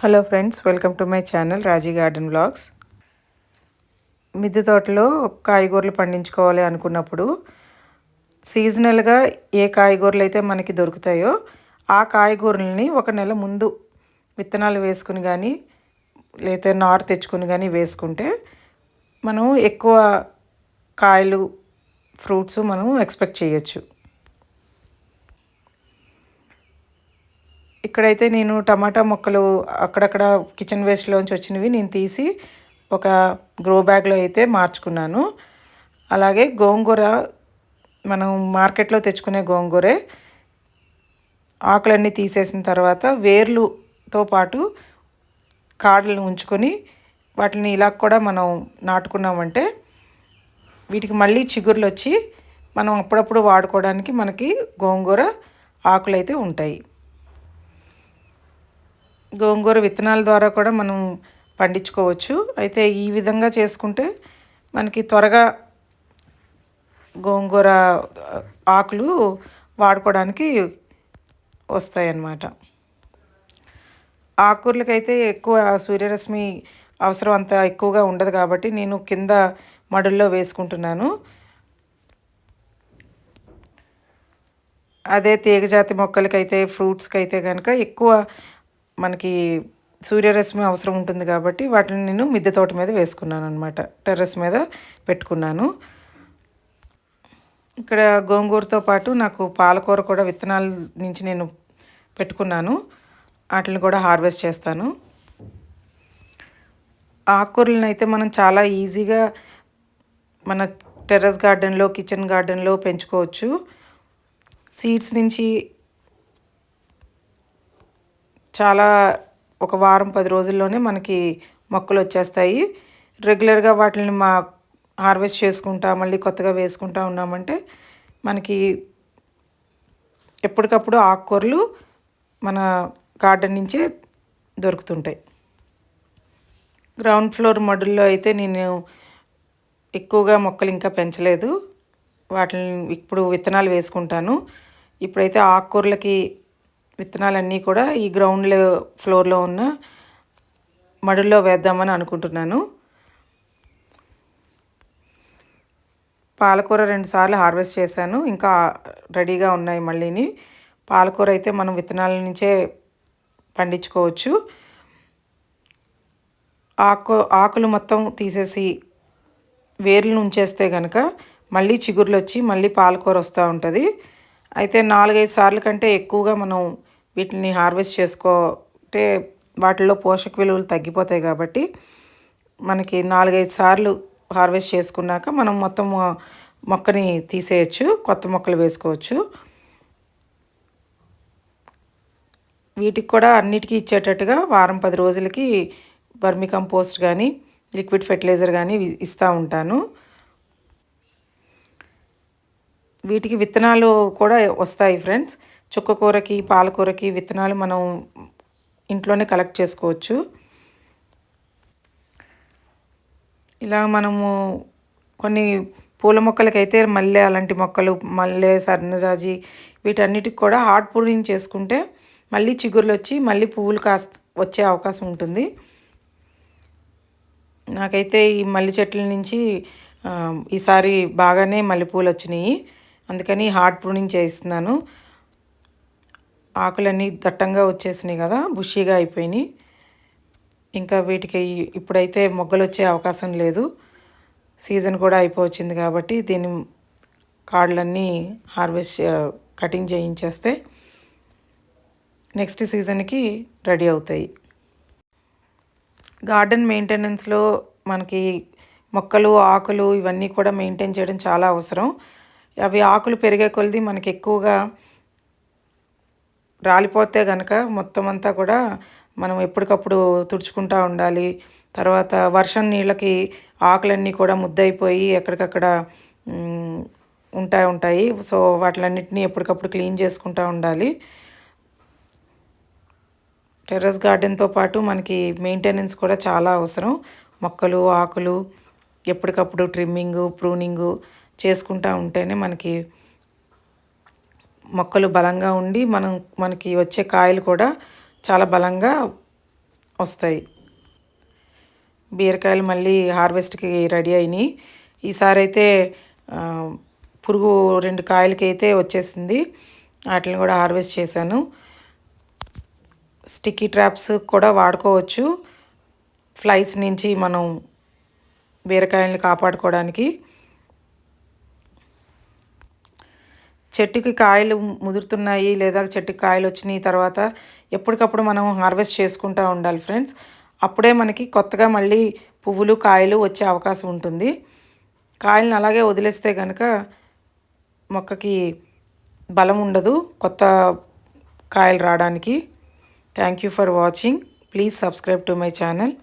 Hello friends welcome to my channel Raji garden blogs మిద్దె తోటలో కాయగూరలు పండించుకోవాలి అనుకున్నప్పుడు సీజనల్గా ఏ కాయగూరలు అయితే మనకి దొరుకుతాయో ఆ కాయగూరలని ఒక నెల ముందు విత్తనాలు వేసుకుని కానీ లేదా నారు తెచ్చుకుని కానీ వేసుకుంటే మనం ఎక్కువ కాయలు ఫ్రూట్స్ మనం ఎక్స్పెక్ట్ చేయొచ్చు. ఇక్కడైతే నేను టమాటా మొక్కలు అక్కడక్కడ కిచెన్ వేస్ట్లోంచి వచ్చినవి నేను తీసి ఒక గ్రో బ్యాగ్లో అయితే మార్చుకున్నాను. అలాగే గోంగూర మనం మార్కెట్లో తెచ్చుకునే గోంగూరే ఆకులన్నీ తీసేసిన తర్వాత వేర్లుతో పాటు కాడలను ఉంచుకొని వాటిని ఇలా కూడా మనం నాటుకున్నామంటే వీటికి మళ్ళీ చిగుర్లు వచ్చి మనం అప్పుడప్పుడు వాడుకోవడానికి మనకి గోంగూర ఆకులైతే ఉంటాయి. గోంగూర విత్తనాల ద్వారా కూడా మనం పండించుకోవచ్చు. అయితే ఈ విధంగా చేసుకుంటే మనకి త్వరగా గోంగూర ఆకులు వాడుకోవడానికి వస్తాయి అన్నమాట ఆకుకూరలకైతే ఎక్కువ సూర్యరశ్మి అవసరం అంత ఎక్కువగా ఉండదు కాబట్టి నేను కింద మడుల్లో వేసుకుంటున్నాను. అదే తీగజాతి మొక్కలకైతే ఫ్రూట్స్కి అయితే కనుక ఎక్కువ మనకి సూర్యరశ్మి అవసరం ఉంటుంది కాబట్టి వాటిని నేను మిద్దె తోట మీద వేసుకున్నాను అనమాట టెర్రస్ మీద పెట్టుకున్నాను. ఇక్కడ గోంగూరతో పాటు నాకు పాలకూర కూడా విత్తనాల నుంచి నేను పెట్టుకున్నాను. వాటిని కూడా హార్వెస్ట్ చేస్తాను. ఆకుకూరలను అయితే మనం చాలా ఈజీగా మన టెర్రస్ గార్డెన్లో కిచెన్ గార్డెన్లో పెంచుకోవచ్చు. సీడ్స్ నుంచి చాలా ఒక వారం పది రోజుల్లోనే మనకి మొక్కలు వచ్చేస్తాయి రెగ్యులర్గా వాటిని మా హార్వెస్ట్ చేసుకుంటా మళ్ళీ కొత్తగా వేసుకుంటా ఉన్నామంటే మనకి ఎప్పటికప్పుడు ఆకుకూరలు మన గార్డెన్ నుంచే దొరుకుతుంటాయి. గ్రౌండ్ ఫ్లోర్ మడుల్లో అయితే నేను ఎక్కువగా మొక్కలు ఇంకా పెంచలేదు. వాటిని ఇప్పుడు విత్తనాలు వేసుకుంటాను. ఇప్పుడైతే ఆకుకూరలకి విత్తనాలన్నీ కూడా ఈ గ్రౌండ్ ఫ్లోర్లో ఉన్న మడుల్లో వేద్దామని అనుకుంటున్నాను. పాలకూర రెండుసార్లు హార్వెస్ట్ చేశాను. ఇంకా రెడీగా ఉన్నాయి మళ్ళీని. పాలకూర అయితే మనం విత్తనాల నుంచే పండించుకోవచ్చు. ఆకు ఆకులు మొత్తం తీసేసి వేర్లను ఉంచేస్తే కనుక మళ్ళీ చిగుర్లు వచ్చి మళ్ళీ పాలకూర వస్తూ ఉంటుంది. అయితే నాలుగైదు సార్లు కంటే ఎక్కువగా మనం వీటిని హార్వెస్ట్ చేసుకోటే వాటిల్లో పోషక విలువలు తగ్గిపోతాయి కాబట్టి మనకి నాలుగైదు సార్లు హార్వెస్ట్ చేసుకున్నాక మనం మొత్తం మొక్కని తీసేయచ్చు కొత్త మొక్కలు వేసుకోవచ్చు. వీటికి కూడా అన్నిటికీ ఇచ్చేటట్టుగా వారం పది రోజులకి వర్మి కంపోస్ట్ కానీ లిక్విడ్ ఫెర్టిలైజర్ కానీ ఇస్తూ ఉంటాను. వీటికి విత్తనాలు కూడా వస్తాయి ఫ్రెండ్స్. చుక్కకూరకి పాలకూరకి విత్తనాలు మనం ఇంట్లోనే కలెక్ట్ చేసుకోవచ్చు. ఇలా మనము కొన్ని పూల మొక్కలకైతే మల్లె అలాంటి మొక్కలు మల్లె సన్నజాజి వీటన్నిటికి కూడా హార్ట్ పూలింగ్ చేసుకుంటే మళ్ళీ చిగుర్లు వచ్చి మళ్ళీ పువ్వులు కాస్త వచ్చే అవకాశం ఉంటుంది. నాకైతే ఈ మల్లె చెట్ల నుంచి ఈసారి బాగానే మల్లెపూలు వచ్చినాయి. అందుకని హార్ట్ ప్రూనింగ్ చేస్తున్నాను. ఆకులన్నీ దట్టంగా వచ్చేసినాయి కదా బుషీగా అయిపోయినాయి. ఇంకా వీటికి ఇప్పుడైతే మొగ్గలు వచ్చే అవకాశం లేదు. సీజన్ కూడా అయిపోవచ్చింది కాబట్టి దీని కాడలన్నీ హార్వెస్ట్ కటింగ్ చేయించేస్తే నెక్స్ట్ సీజన్కి రెడీ అవుతాయి. గార్డెన్ మెయింటెనెన్స్లో మనకి మొక్కలు ఆకులు ఇవన్నీ కూడా మెయింటైన్ చేయడం చాలా అవసరం. అవి ఆకులు పెరిగే కొలది మనకి ఎక్కువగా రాలిపోతే కనుక మొత్తం అంతా కూడా మనం ఎప్పటికప్పుడు తుడుచుకుంటూ ఉండాలి. తర్వాత వర్షం నీళ్ళకి ఆకులన్నీ కూడా ముద్దయిపోయి ఎక్కడికక్కడ ఉంటా ఉంటాయి. సో వాటిలన్నింటినీ ఎప్పటికప్పుడు క్లీన్ చేసుకుంటూ ఉండాలి. టెర్రస్ గార్డెన్తో పాటు మనకి మెయింటెనెన్స్ కూడా చాలా అవసరం. మొక్కలు ఆకులు ఎప్పటికప్పుడు ట్రిమ్మింగు ప్రూనింగు చేసుకుంటూ ఉంటేనే మనకి మొక్కలు బలంగా ఉండి మనం మనకి వచ్చే కాయలు కూడా చాలా బలంగా వస్తాయి. బీరకాయలు మళ్ళీ హార్వెస్ట్కి రెడీ అయినాయి. ఈసారి అయితే పురుగు రెండు కాయలకి అయితే వచ్చేసింది. వాటిని కూడా హార్వెస్ట్ చేశాను. స్టిక్కీ ట్రాప్స్ కూడా వాడుకోవచ్చు. ఫ్లైస్ నుంచి మనం బీరకాయల్ని కాపాడుకోవడానికి. చెట్టుకి కాయలు ముదురుతున్నాయి లేదా చెట్టుకి కాయలు వచ్చినాయి తర్వాత ఎప్పటికప్పుడు మనం హార్వెస్ట్ చేసుకుంటూ ఉండాలి ఫ్రెండ్స్. అప్పుడే మనకి కొత్తగా మళ్ళీ పువ్వులు కాయలు వచ్చే అవకాశం ఉంటుంది. కాయలను అలాగే వదిలేస్తే కనుక మొక్కకి బలం ఉండదు కొత్త కాయలు రావడానికి. Thank you for watching please subscribe to my channel